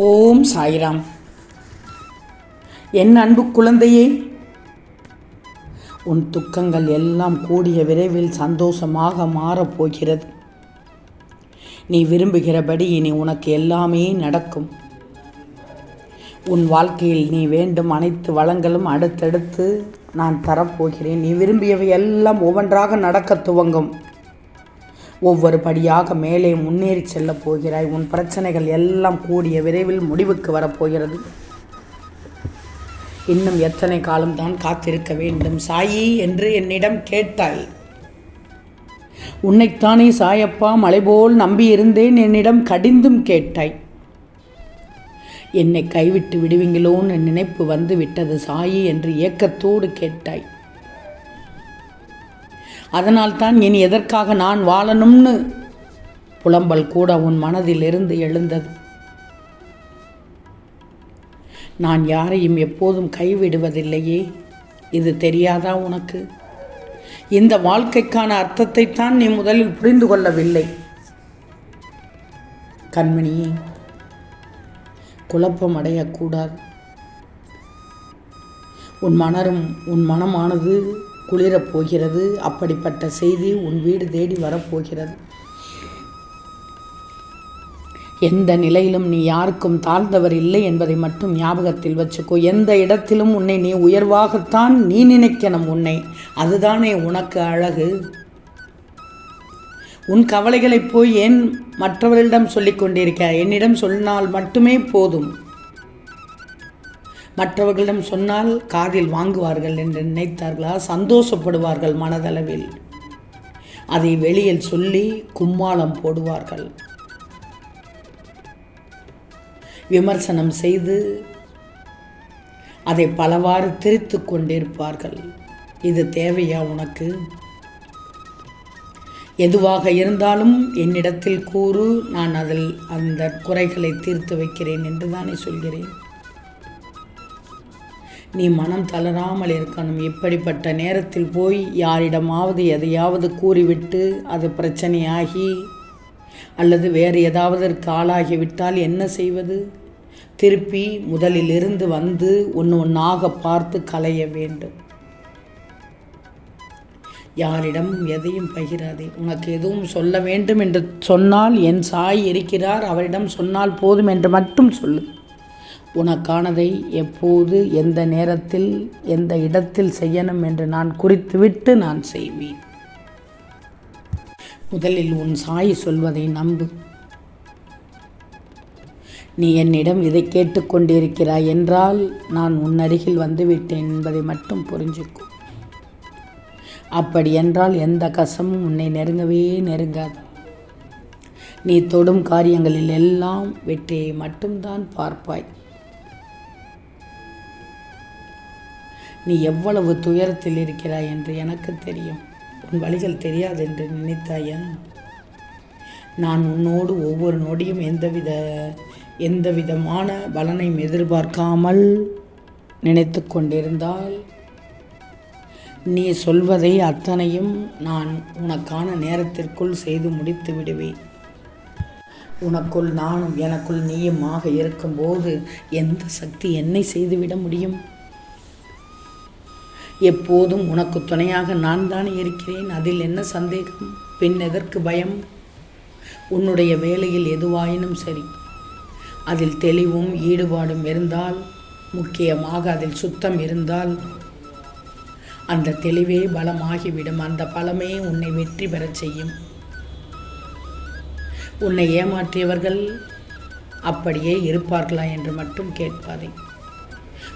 ஓம் சாய்ராம். என் அன்பு குழந்தையே உன் துக்கங்கள் எல்லாம் கூடிய விரைவில் சந்தோஷமாக மாறப்போகிறது நீ விரும்புகிறபடி இனி உனக்கு எல்லாமே நடக்கும். உன் வாழ்க்கையில் நீ வேண்டும் அனைத்து வளங்களும் அடுத்தடுத்து நான் தரப்போகிறேன். நீ விரும்பியவை எல்லாம் ஒவ்வொன்றாக நடக்க துவங்கும். ஒவ்வொரு படியாக மேலே முன்னேறி செல்லப் போகிறாய். உன் பிரச்சனைகள் எல்லாம் கூடிய விரைவில் முடிவுக்கு வரப்போகிறது இன்னும் எத்தனை காலம்தான் காத்திருக்க வேண்டும்? சாயி என்று என்னிடம் கேட்டாய். உன்னைத்தானே சாயப்பா மலைபோல் நம்பியிருந்தேன் என்னிடம் கடிந்தும் கேட்டாய். என்னை கைவிட்டு விடுவீங்களோன்னு நினைப்பு வந்து விட்டது சாயி என்று ஏக்கத்தோடு கேட்டாய். அதனால்தான் இனி எதற்காக நான் வாழணும்னு புலம்பல் கூட உன் மனதிலிருந்து எழுந்தது. நான் யாரையும் எப்போதும் கைவிடுவதில்லையே இது தெரியாதா உனக்கு? இந்த வாழ்க்கைக்கான அர்த்தத்தை தான் நீ முதலில் புரிந்து கொள்ளவில்லை. கண்மணியே குழப்பம் அடையக்கூடாது. உன் மனரும் உன் மனமானது குளிரப் போகிறது. அப்படிப்பட்ட செய்தி உன் வீடு தேடி வரப்போகிறது எந்த நிலையிலும் நீ யாருக்கும் தாழ்ந்தவர் இல்லை என்பதை மட்டும் ஞாபகத்தில் வச்சுக்கோ. எந்த இடத்திலும் உன்னை நீ உயர்வாகத்தான் நீ நினைக்கணும் உன்னை. அதுதானே உனக்கு அழகு. உன் கவலைகளை போய் ஏன் மற்றவர்களிடம் சொல்லிக் கொண்டிருக்க? என்னிடம் சொன்னால் மட்டுமே போதும். மற்றவர்களிடம் சொன்னால் காதில் வாங்குவார்கள் என்று நினைத்தார்களா? சந்தோஷப்படுவார்கள் மனதளவில். அதை வெளியில் சொல்லி கும்மாளம் போடுவார்கள். விமர்சனம் செய்து அதை பலவாறு திரித்து கொண்டிருப்பார்கள். இது தேவையா உனக்கு? எதுவாக இருந்தாலும் என்னிடத்தில் கூறு நான் அதில் அந்த குறைகளை தீர்த்து வைக்கிறேன் என்று தானே சொல்கிறேன். நீ மனம் தளராமல் இருக்கணும். இப்படிப்பட்ட நேரத்தில் போய் யாரிடமாவது எதையாவது கூறிவிட்டு அது பிரச்சனையாகி அல்லது வேறு ஏதாவதற்கு ஆளாகிவிட்டால் என்ன செய்வது? திருப்பி முதலிலிருந்து வந்து ஒன்று ஒன்றாக பார்த்து களைய வேண்டும். யாரிடம் எதையும் பகிராதே. உனக்கு எதுவும் சொல்ல வேண்டும் என்று சொன்னால் என் சாய் இருக்கிறார். அவரிடம் சொன்னால் போதும் என்று மட்டும் சொல்லு. உனக்கானதை எப்போது எந்த நேரத்தில் எந்த இடத்தில் செய்யணும் என்று நான் குறித்துவிட்டு நான் செய்வேன். முதலில் உன் சாய் சொல்வதை நம்பு. நீ என்னிடம் இதை கேட்டுக்கொண்டிருக்கிறாய் என்றால் நான் உன் அருகில் வந்துவிட்டேன் என்பதை மட்டும் புரிஞ்சுக்கும் அப்படி என்றால் எந்த கசமும் உன்னை நெருங்கவே நெருங்காது. நீ தொடும் காரியங்களில் எல்லாம் வெற்றியை மட்டும்தான் பார்ப்பாய். நீ எவ்வளவு துயரத்தில் இருக்கிறாய் என்று எனக்கு தெரியும். உன் வழிகள் தெரியாது என்று நினைத்தாயா நான் உன்னோடு ஒவ்வொரு நொடியும் எந்தவித எந்த விதமான பலனையும் எதிர்பார்க்காமல் நினைத்து கொண்டிருந்தால் நீ சொல்வதை அத்தனையும் நான் உனக்கான நேரத்திற்குள் செய்து முடித்து விடுவேன். உனக்குள் நானும் எனக்குள் நீயுமாக இருக்கும்போது எந்த சக்தி என்னை செய்துவிட முடியும்? எப்போதும் உனக்கு துணையாக நான் தானே இருக்கிறேன்? அதில் என்ன சந்தேகம்? பின் எதற்கு பயம்? உன்னுடைய வேலையில் எதுவாயினும் சரி. அதில் தெளிவும் ஈடுபாடும் இருந்தால் முக்கியமாக அதில் சுத்தம் இருந்தால் அந்த தெளிவே பலமாகிவிடும். அந்த பலமே உன்னை வெற்றி பெறச் செய்யும். உன்னை ஏமாற்றியவர்கள் அப்படியே இருப்பார்களா என்று மட்டும் கேட்பாதே.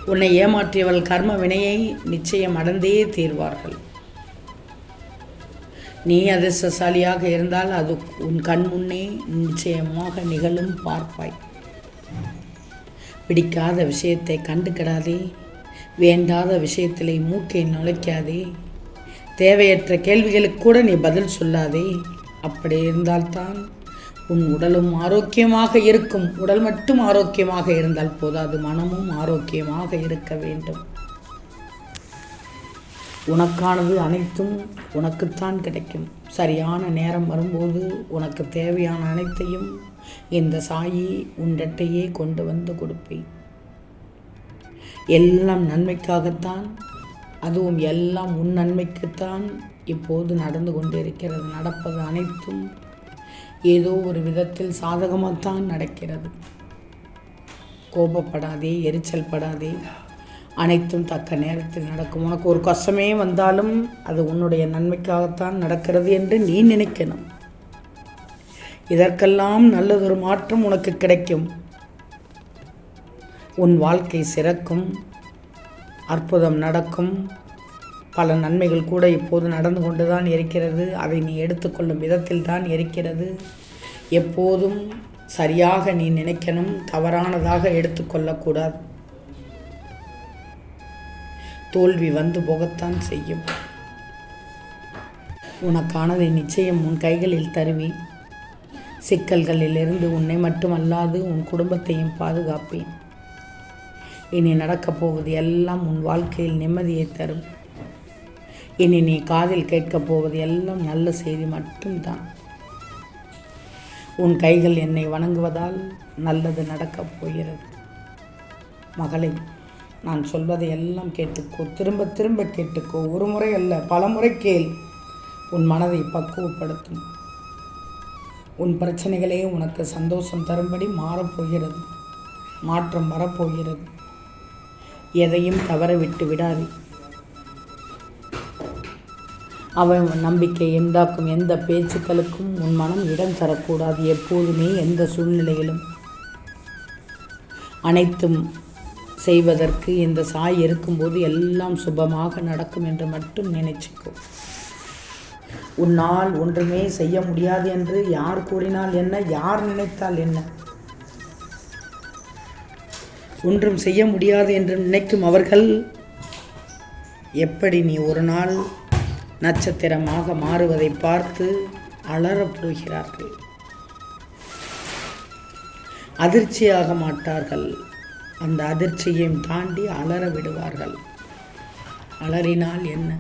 உன்னை ஏமாற்றியவள் கர்ம வினையை நிச்சயம் அடைந்தே தீர்வார்கள். நீ அதிர்ஷ்டசாலியாக இருந்தால் அது உன் கண் முன்னே நிச்சயமாக நிகழும் பார்ப்பாய். பிடிக்காத விஷயத்தை கண்டுக்கிடாதே வேண்டாத விஷயத்திலே மூக்கை நுழைக்காதே. தேவையற்ற கேள்விகளுக்கு கூட நீ பதில் சொல்லாதே. அப்படி இருந்தால்தான் உன் உடலும் ஆரோக்கியமாக இருக்கும். உடல் மட்டும் ஆரோக்கியமாக இருந்தால் போதாது மனமும் ஆரோக்கியமாக இருக்க வேண்டும். உனக்கானது அனைத்தும் உனக்குத்தான் கிடைக்கும். சரியான நேரம் வரும்போது உனக்கு தேவையான அனைத்தையும் இந்த சாயி உன்னிட்டையே கொண்டு வந்து கொடுப்பேன். எல்லாம் நன்மைக்காகத்தான் அதுவும் எல்லாம் உன் நன்மைக்குத்தான் இப்போது நடந்து கொண்டிருக்கிறது. நடப்பது அனைத்தும் ஏதோ ஒரு விதத்தில் சாதகமாகத்தான் நடக்கிறது. கோபப்படாதே எரிச்சல் படாதே. அனைத்தும் தக்க நேரத்தில் நடக்கும். உனக்கு ஒரு கஷ்டமே வந்தாலும் அது உன்னுடைய நன்மைக்காகத்தான் நடக்கிறது என்று நீ நினைக்கணும். இதற்கெல்லாம் நல்லதொரு மாற்றம் உனக்கு கிடைக்கும். உன் வாழ்க்கை சிறக்கும். அற்புதம் நடக்கும். பல நன்மைகள் கூட இப்போது நடந்து கொண்டு தான் இருக்கிறது. அதை நீ எடுத்துக்கொள்ளும் விதத்தில் தான் இருக்கிறது. எப்போதும் சரியாக நீ நினைக்கணும். தவறானதாக எடுத்துக்கொள்ளக்கூடாது தோல்வி வந்து போகத்தான் செய்யும். உனக்கானதை நிச்சயம் உன் கைகளில் தருவேன். சிக்கல்களிலிருந்து உன்னை மட்டுமல்லாது உன் குடும்பத்தையும் பாதுகாப்பேன். இனி நடக்கப் போவது எல்லாம் உன் வாழ்க்கையில் நிம்மதியை தரும். இனி நீ காதில் கேட்கப் போவது எல்லாம் நல்ல செய்தி மட்டும்தான். உன் கைகள் என்னை வணங்குவதால் நல்லது நடக்கப் போகிறது. மகளை நான் சொல்வதை எல்லாம் கேட்டுக்கோ. திரும்ப திரும்ப கேட்டுக்கோ. ஒரு முறை அல்ல பல முறை கேள். உன் மனதை பக்குவப்படுத்தும். உன் பிரச்சனைகளே உனக்கு சந்தோஷம் தரும்படி மாறப்போகிறது. மாற்றம் வரப்போகிறது. எதையும் தவற விட்டு விடாதே. அவன் நம்பிக்கை எந்தாக்கும் எந்த பேச்சுக்களுக்கும் உன் மனம் இடம் தரக்கூடாது எப்போதுமே எந்த சூழ்நிலையிலும். அனைத்தும் செய்வதற்கு இந்த சாய் இருக்கும்போது எல்லாம் சுபமாக நடக்கும் என்று மட்டும் நினைச்சுக்கோ. உன்னால் ஒன்றுமே செய்ய முடியாது என்று யார் கூறினால் என்ன யார் நினைத்தால் என்ன? ஒன்றும் செய்ய முடியாது என்று நினைக்கும் அவர்கள் எப்படி நீ ஒரு நாள் நட்சத்திரமாக மாறுவதை பார்த்து அலறப் போகிறார்கள். அதிர்ச்சியாக மாட்டார்கள். அந்த அதிர்ச்சியையும் தாண்டி அலற விடுவார்கள். அலறினால் என்ன?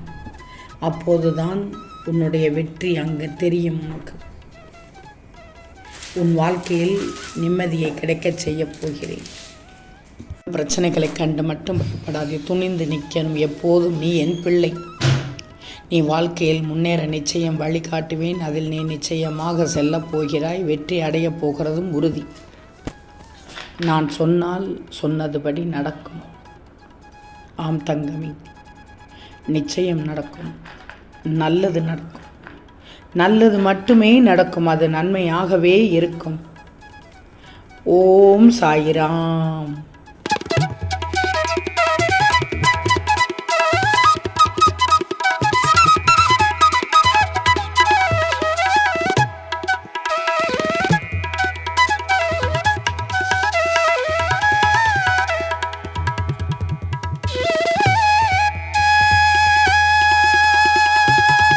அப்போதுதான் உன்னுடைய வெற்றி அங்கு தெரியும் உனக்கு. உன் வாழ்க்கையில் நிம்மதியை கிடைக்கச் செய்யப் போகிறேன். பிரச்சனைகளை கண்டு மட்டும் பயப்படாதே துணிந்து நிற்கணும் எப்போதும் நீ என் பிள்ளை. நீ வாழ்க்கையில் முன்னேற நிச்சயம் வழிகாட்டுவேன். அதில் நீ நிச்சயமாக செல்லப் போகிறாய். வெற்றி அடையப் போகிறதும் உறுதி. நான் சொன்னால் சொன்னதுபடி நடக்கும். ஆம் தங்கமி நிச்சயம் நடக்கும். நல்லது நடக்கும். நல்லது மட்டுமே நடக்கும். அது நன்மையாகவே இருக்கும். ஓம் சாயிராம்.